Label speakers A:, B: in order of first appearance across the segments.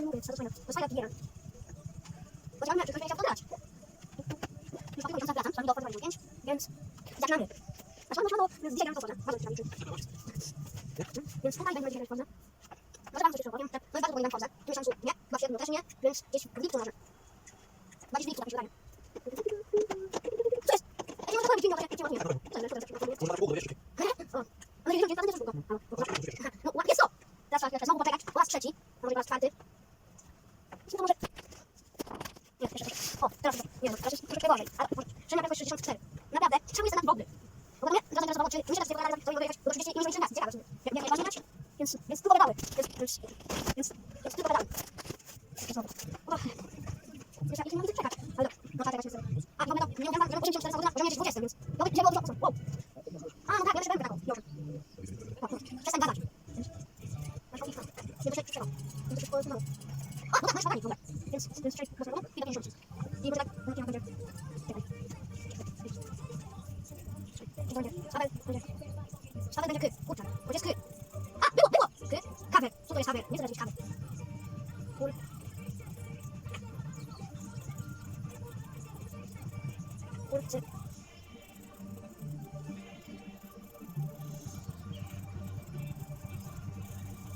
A: mówię, co to fajne. To fajna giera. Podziałamy, czy ktoś będzie chciał podrać. Już dlatego nie wracam, przynajmniej do Forza 5, więc zaczynamy. Zaczynamy, zaczynamy, więc dzisiaj gram to Forza. Bardzo ciekawe rzeczy. Więc tutaj będziemy dzisiaj grać Forza. Może wam coś jeszcze opowiem. No jest bardzo w Forza. W miesiącu nie, chyba w sierpniu też nie, więc gdzieś w lipcu może. Chyba gdzieś w lipcu, tak mi się wydaje. Co jest? Ja nie mogę robić filmu, jak cię ładuję. Co jest? Kurcy.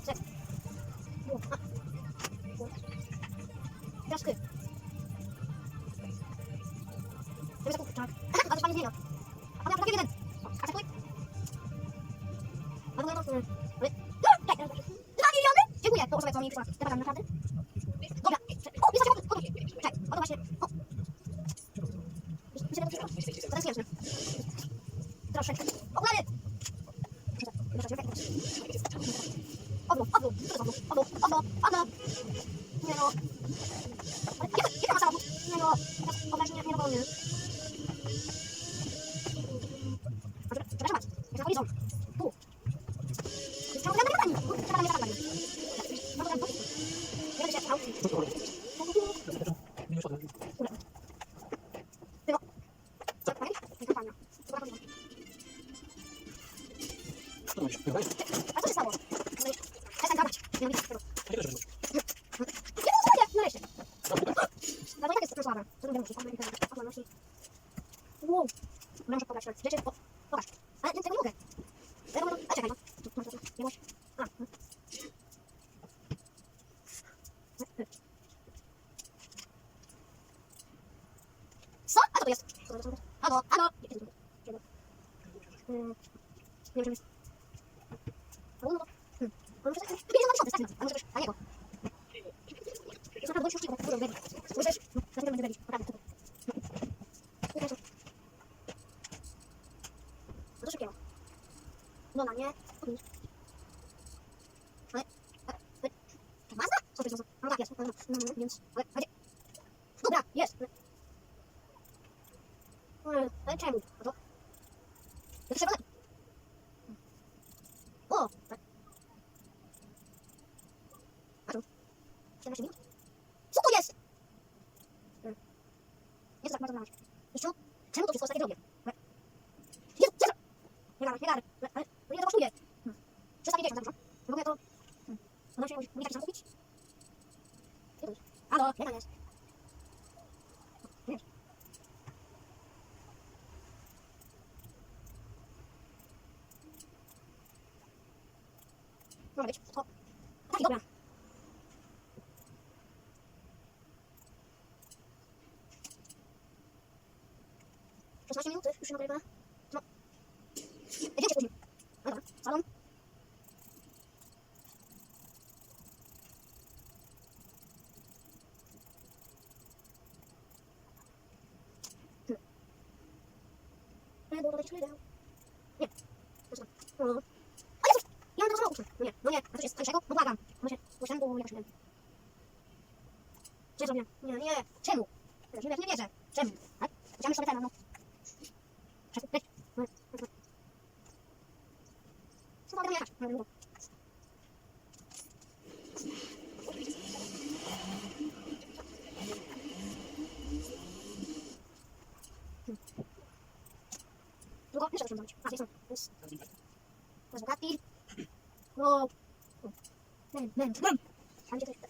A: Czek. Było. A. Kur. Teraz kurczak. A to fajnie zmienia. A potem jeden. O, Akceptuj. A to nie Ale... No, daj, daj, daj. Dwa miliony? Dziękuję. To osobie, co mi przyszła. Teraz naprawdę. Dobra. O, jest właśnie podróż. Czekaj, właśnie. O. Myślę, że to szybkiego. No na nie. Mazda? Co to jest? No tak, jest. Więc... Dobra, jest. Ale, ale czemu? No. To trzeba... 全部都是错再给正确来你接着接着你干嘛你干嘛16 minut, już się nagrywa. No. Wiecie później. No dobra, salon. Będę dodać Nie. Zresztą. No. Ale coś. Ja mam to samo uczę. No nie, no nie. A coś jest tańszego? No błagam. Może usiądę, bo jakoś będę. Źle zrobiłem. Nie, no nie. Czemu? Nie, nie wierzę. Czemu? Tak? Chciałem sobie ten, no. no. другого пишет, чем А, здесь он. Плюс. Разгадки. Но... Мэн, мэн, мэн. Там где-то...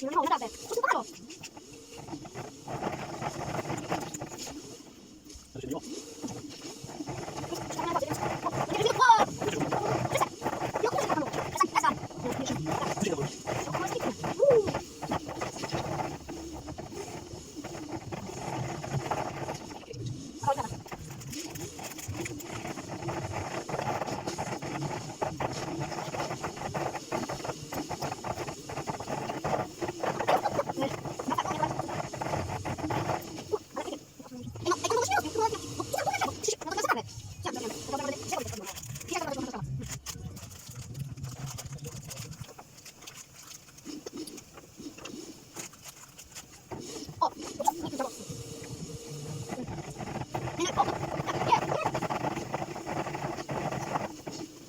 A: 你们看我的大杯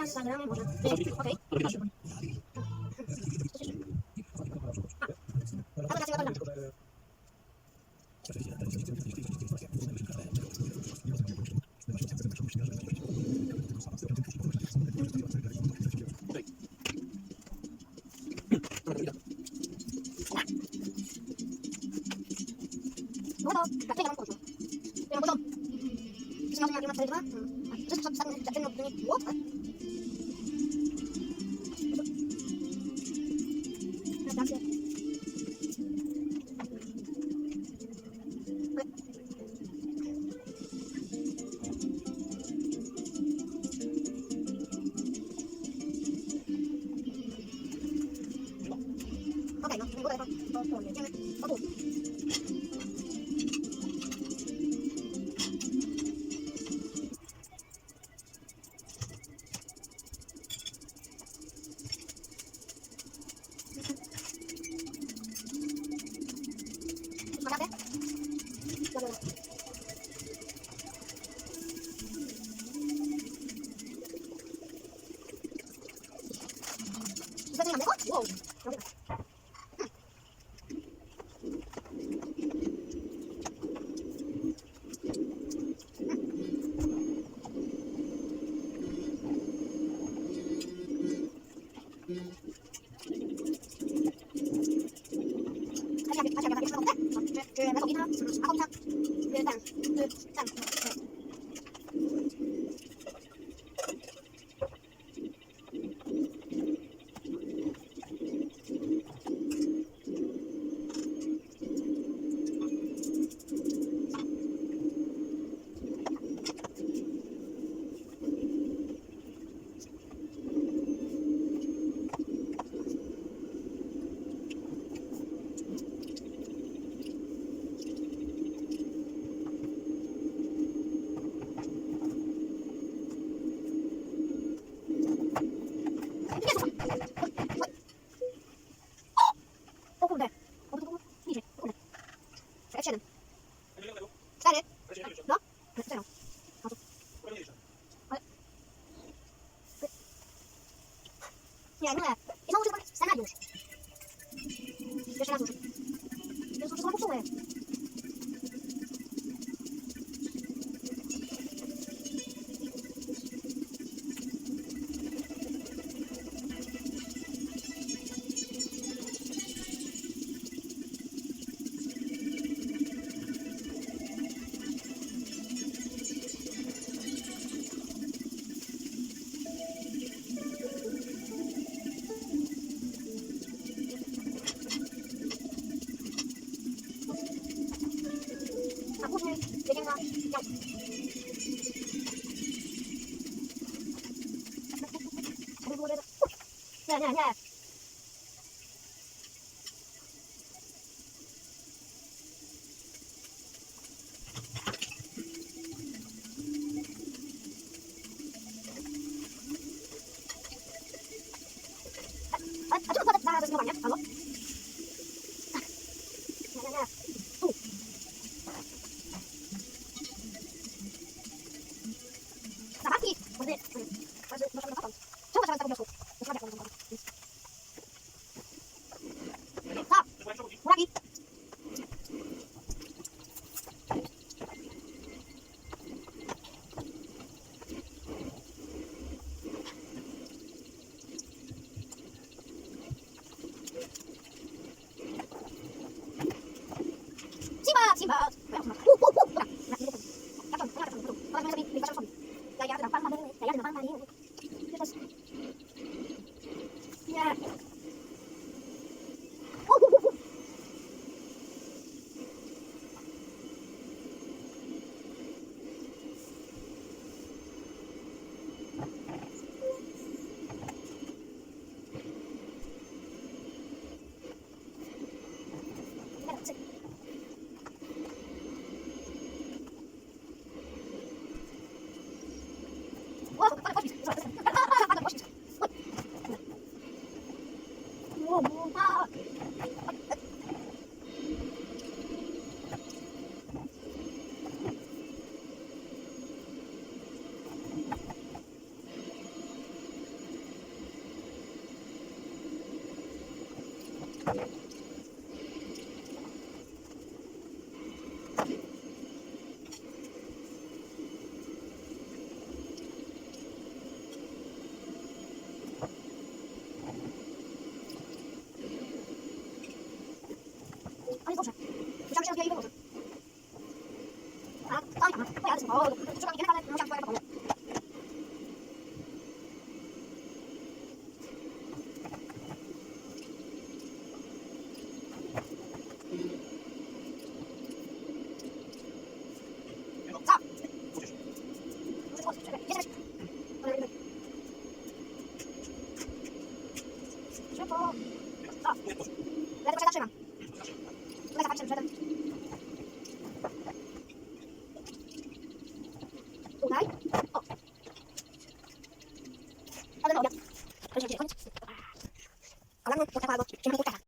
A: Okay. 잘해. 너? 괜찮아. 가서. 야, 누나. 이상호 씨가 쌀 날이 오지. 열심히 하고. 그래서 저거 복수해.